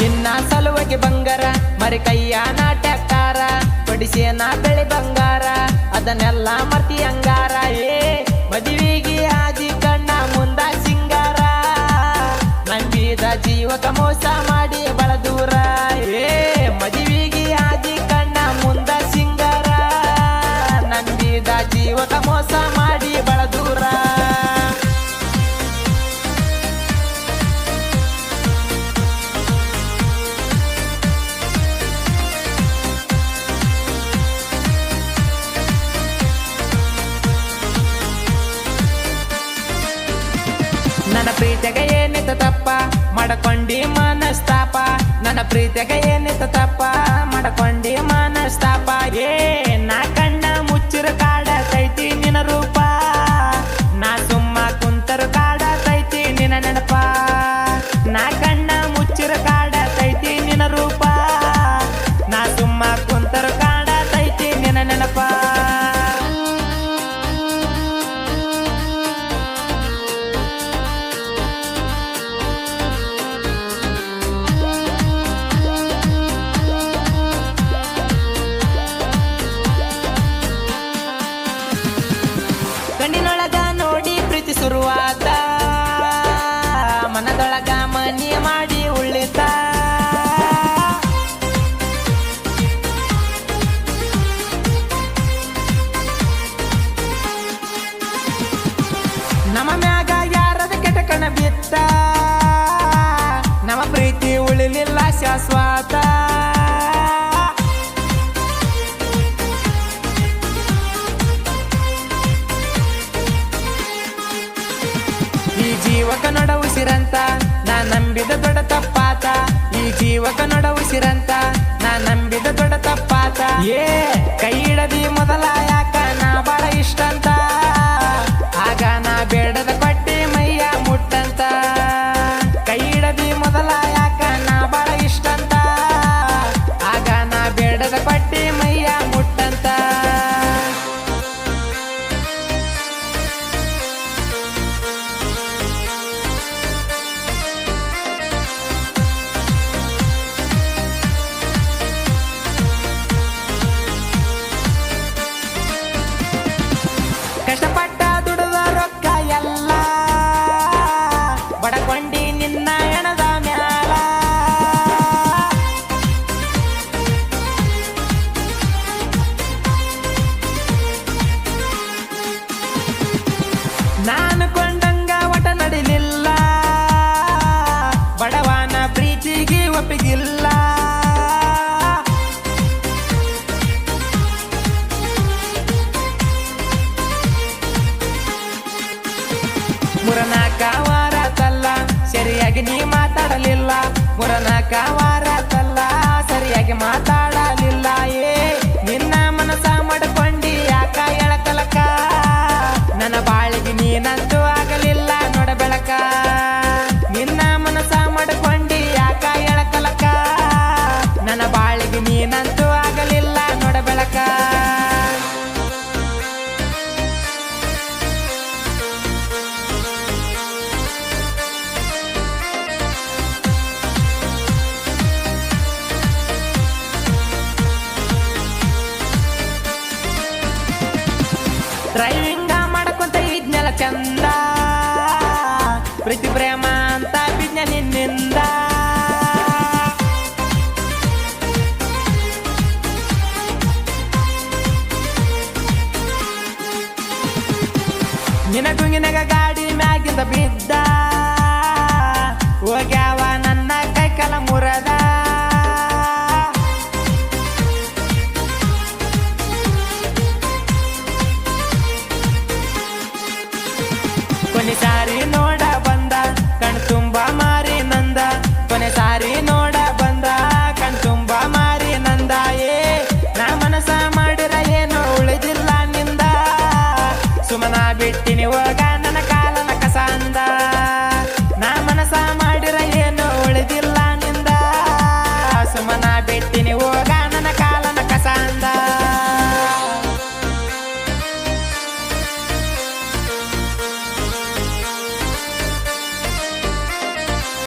ನಿನ್ನ ಸಲುವಾಗಿ ಬಂಗಾರ, ಮರಿ ಕೈಯ ನಾಟಕಾರ ಕೊಡಿಸೇನ ಬೆಳೆ ಬಂಗಾರ, ಅದನ್ನೆಲ್ಲ ಮರ್ತಿ ಅಂಗಾರ. ಏ, ಮದುವೆಗೆ ಆಜಿ ಕಣ್ಣ ಮುಂದ ಸಿಂಗಾರ. ನಂಬಿದ ಜೀವಕ ಮಾಡಕೊಂಡಿ ಮನಸ್ತಾಪ. ನನ್ನ ಪ್ರೀತಿಗೆ ಏನಿತ ಶುರುವಾತ ಮನದೊಳಗ ಮನಿ ಮಾಡಿ ಉಳಿತ. ನಮ್ಮ ಮ್ಯಾಗ ಯಾರದ ಕೆಟ್ಟ ಕಣ ಬಿತ್ತ. ನಮ್ಮ ಪ್ರೀತಿ ಉಳಿಲಿಲ್ಲ ಶಾಶ್ವತ. ಜೀವಕ ನೊಡ ಉಸಿರಂತ, ನಾ ನಂಬಿದ ದೊಡ್ಡ ತಪ್ಪಾತ. ಈ ಜೀವಕ ನೊಡ ಉಸಿರಂತ, ನಾ ನಂಬಿದ ದೊಡ್ಡ ತಪ್ಪಾತ. ಏ ಮುರನಾಕ ವಾರ ತಲ್ಲ ಸರಿಯಾಗಿ ನೀ ಮಾತಾಡಲಿಲ್ಲ. ಮುರನಾಕ ವಾರ ಚಂದ. ಪ್ರೀತಿ ಪ್ರೇಮ ಅಂತ ಬಿಜ್ಞ ನಿನ್ನಿಂದ ನಿನಗುಂಗಿನಗ ನಿನಗ ಗಾಡಿ ಮ್ಯಾಗಿಂದ ಬಿದ್ದ.